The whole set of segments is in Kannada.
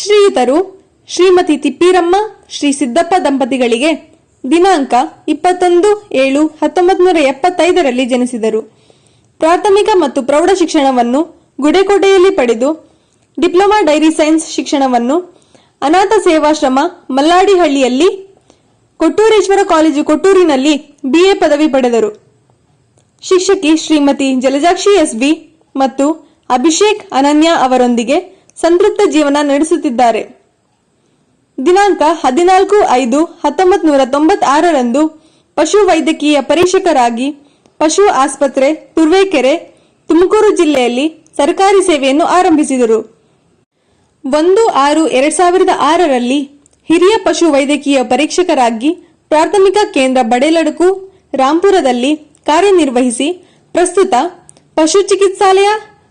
ಶ್ರೀಯುತರು ಶ್ರೀಮತಿ ತಿಪ್ಪೀರಮ್ಮ, ಶ್ರೀ ಸಿದ್ದಪ್ಪ ದಂಪತಿಗಳಿಗೆ ದಿನಾಂಕ ಇಪ್ಪತ್ತೊಂದು ಏಳು ಹತ್ತೊಂಬತ್ತು ನೂರ ಎಪ್ಪತ್ತೈದರಲ್ಲಿ ಜನಿಸಿದರು. ಪ್ರಾಥಮಿಕ ಮತ್ತು ಪ್ರೌಢ ಶಿಕ್ಷಣವನ್ನು ಗುಡೆಕೋಟೆಯಲ್ಲಿ ಪಡೆದು ಡಿಪ್ಲೊಮಾ ಡೈರಿ ಸೈನ್ಸ್ ಶಿಕ್ಷಣವನ್ನು ಅನಾಥ ಸೇವಾಶ್ರಮ ಮಲ್ಲಾಡಿಹಳ್ಳಿಯಲ್ಲಿ ಕೊಟ್ಟೂರೇಶ್ವರ ಕಾಲೇಜು ಕೊಟ್ಟೂರಿನಲ್ಲಿ ಬಿಎ ಪದವಿ ಪಡೆದರು. ಶಿಕ್ಷಕಿ ಶ್ರೀಮತಿ ಜಲಜಾಕ್ಷಿ ಎಸ್ಬಿ ಮತ್ತು ಅಭಿಷೇಕ್ ಅನನ್ಯ ಅವರೊಂದಿಗೆ ಸಂತೃಪ್ತ ಜೀವನ ನಡೆಸುತ್ತಿದ್ದಾರೆ. ದಿನಾಂಕ ಹದಿನಾಲ್ಕು ಐದು ಹತ್ತೊಂಬತ್ ನೂರ ತೊಂಬತ್ತಾರರಂದು ಪಶು ವೈದ್ಯಕೀಯ ಪರೀಕ್ಷಕರಾಗಿ ಪಶು ಆಸ್ಪತ್ರೆ, ತುರ್ವೇಕೆರೆ, ತುಮಕೂರು ಜಿಲ್ಲೆಯಲ್ಲಿ ಸರ್ಕಾರಿ ಸೇವೆಯನ್ನು ಆರಂಭಿಸಿದರು. ಒಂದು ಆರು ಎರಡ್ ಸಾವಿರದ ಆರರಲ್ಲಿ ಹಿರಿಯ ಪಶು ವೈದ್ಯಕೀಯ ಪರೀಕ್ಷಕರಾಗಿ ಪ್ರಾಥಮಿಕ ಕೇಂದ್ರ ಬಡೇಲಡುಕು, ರಾಂಪುರದಲ್ಲಿ ಕಾರ್ಯನಿರ್ವಹಿಸಿ ಪ್ರಸ್ತುತ ಪಶು ಚಿಕಿತ್ಸಾಲಯ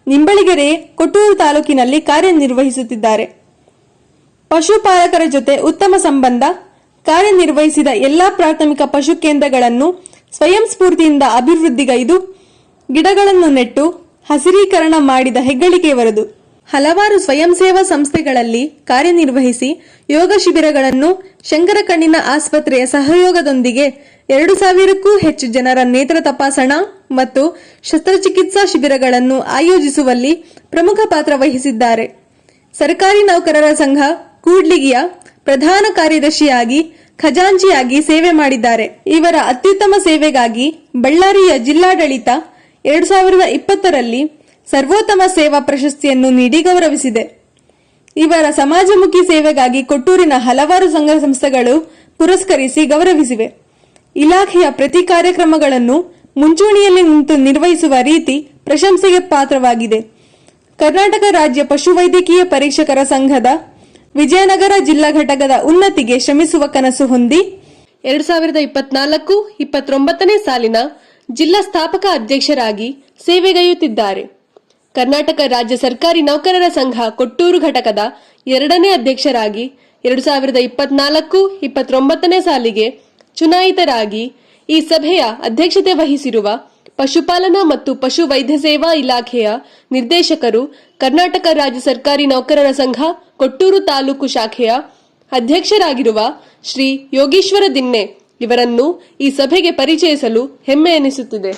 ನಿಂಬಳಿಗೆರೆ ಕೊಟ್ಟೂರು ತಾಲೂಕಿನಲ್ಲಿ ಕಾರ್ಯನಿರ್ವಹಿಸುತ್ತಿದ್ದಾರೆ. ಪಶುಪಾಲಕರ ಜೊತೆ ಉತ್ತಮ ಸಂಬಂಧ, ಕಾರ್ಯನಿರ್ವಹಿಸಿದ ಎಲ್ಲಾ ಪ್ರಾಥಮಿಕ ಪಶು ಕೇಂದ್ರಗಳನ್ನು ಸ್ವಯಂ ಸ್ಫೂರ್ತಿಯಿಂದ ಅಭಿವೃದ್ಧಿಗೈದು, ಗಿಡಗಳನ್ನು ನೆಟ್ಟು, ಹಸಿರೀಕರಣ ಮಾಡಿದ ಹೆಗ್ಗಳಿಕೆಯವರದು ಹಲವಾರು ಸ್ವಯಂ ಸೇವಾ ಸಂಸ್ಥೆಗಳಲ್ಲಿ ಕಾರ್ಯನಿರ್ವಹಿಸಿ ಯೋಗ ಶಿಬಿರಗಳನ್ನು ಶಂಕರಕಣ್ಣಿನ ಆಸ್ಪತ್ರೆಯ ಸಹಯೋಗದೊಂದಿಗೆ ಎರಡು ಸಾವಿರಕ್ಕೂ ಹೆಚ್ಚು ಜನರ ನೇತ್ರ ತಪಾಸಣಾ ಮತ್ತು ಶಸ್ತ್ರಚಿಕಿತ್ಸಾ ಶಿಬಿರಗಳನ್ನು ಆಯೋಜಿಸುವಲ್ಲಿ ಪ್ರಮುಖ ಪಾತ್ರ ವಹಿಸಿದ್ದಾರೆ. ಸರ್ಕಾರಿ ನೌಕರರ ಸಂಘ ಕೂಡ್ಲಿಗಿಯ ಪ್ರಧಾನ ಕಾರ್ಯದರ್ಶಿಯಾಗಿ ಖಜಾಂಚಿಯಾಗಿ ಸೇವೆ ಮಾಡಿದ್ದಾರೆ. ಇವರ ಅತ್ಯುತ್ತಮ ಸೇವೆಗಾಗಿ ಬಳ್ಳಾರಿಯ ಜಿಲ್ಲಾಡಳಿತ ಎರಡು ಸಾವಿರದ ಇಪ್ಪತ್ತರಲ್ಲಿ ಸರ್ವೋತ್ತಮ ಸೇವಾ ಪ್ರಶಸ್ತಿಯನ್ನು ನೀಡಿ ಗೌರವಿಸಿದೆ. ಇವರ ಸಮಾಜಮುಖಿ ಸೇವೆಗಾಗಿ ಕೊಟ್ಟೂರಿನ ಹಲವಾರು ಸಂಘ ಸಂಸ್ಥೆಗಳು ಪುರಸ್ಕರಿಸಿ ಗೌರವಿಸಿವೆ. ಇಲಾಖೆಯ ಪ್ರತಿ ಕಾರ್ಯಕ್ರಮಗಳನ್ನು ಮುಂಚೂಣಿಯಲ್ಲಿ ನಿಂತು ನಿರ್ವಹಿಸುವ ರೀತಿ ಪ್ರಶಂಸೆಗೆ ಪಾತ್ರವಾಗಿದೆ. ಕರ್ನಾಟಕ ರಾಜ್ಯ ಪಶುವೈದ್ಯಕೀಯ ಪರೀಕ್ಷಕರ ಸಂಘದ ವಿಜಯನಗರ ಜಿಲ್ಲಾ ಘಟಕದ ಉನ್ನತಿಗೆ ಶ್ರಮಿಸುವ ಕನಸು ಹೊಂದಿ ಎರಡ್ ಸಾವಿರದ ಇಪ್ಪತ್ನಾಲ್ಕು ಇಪ್ಪತ್ತೊಂಬತ್ತನೇ ಸಾಲಿನ ಜಿಲ್ಲಾ ಸ್ಥಾಪಕ ಅಧ್ಯಕ್ಷರಾಗಿ ಸೇವೆಗೈಯುತ್ತಿದ್ದಾರೆ ಕರ್ನಾಟಕ ರಾಜ್ಯ ಸರ್ಕಾರಿ ನೌಕರರ ಸಂಘ ಕೊಟ್ಟೂರು ಘಟಕದ ಎರಡನೇ ಅಧ್ಯಕ್ಷರಾಗಿ ಎರಡು ಸಾವಿರದ ಇಪ್ಪತ್ನಾಲ್ಕು ಇಪ್ಪತ್ತೊಂಬತ್ತನೇ ಸಾಲಿಗೆ ಚುನಾಯಿತರಾಗಿ ಈ ಸಭೆಯ ಅಧ್ಯಕ್ಷತೆ ವಹಿಸಿರುವ ಪಶುಪಾಲನಾ ಮತ್ತು ಪಶು ವೈದ್ಯ ಸೇವಾ ಇಲಾಖೆಯ ನಿರ್ದೇಶಕರು ಕರ್ನಾಟಕ ರಾಜ್ಯ ಸರ್ಕಾರಿ ನೌಕರರ ಸಂಘ ಕೊಟ್ಟೂರು ತಾಲೂಕು ಶಾಖೆಯ ಅಧ್ಯಕ್ಷರಾಗಿರುವ ಶ್ರೀ ಯೋಗೀಶ್ವರ ದಿನ್ನೆ ಇವರನ್ನು ಈ ಸಭೆಗೆ ಪರಿಚಯಿಸಲು ಹೆಮ್ಮೆ ಎನಿಸುತ್ತಿದೆ.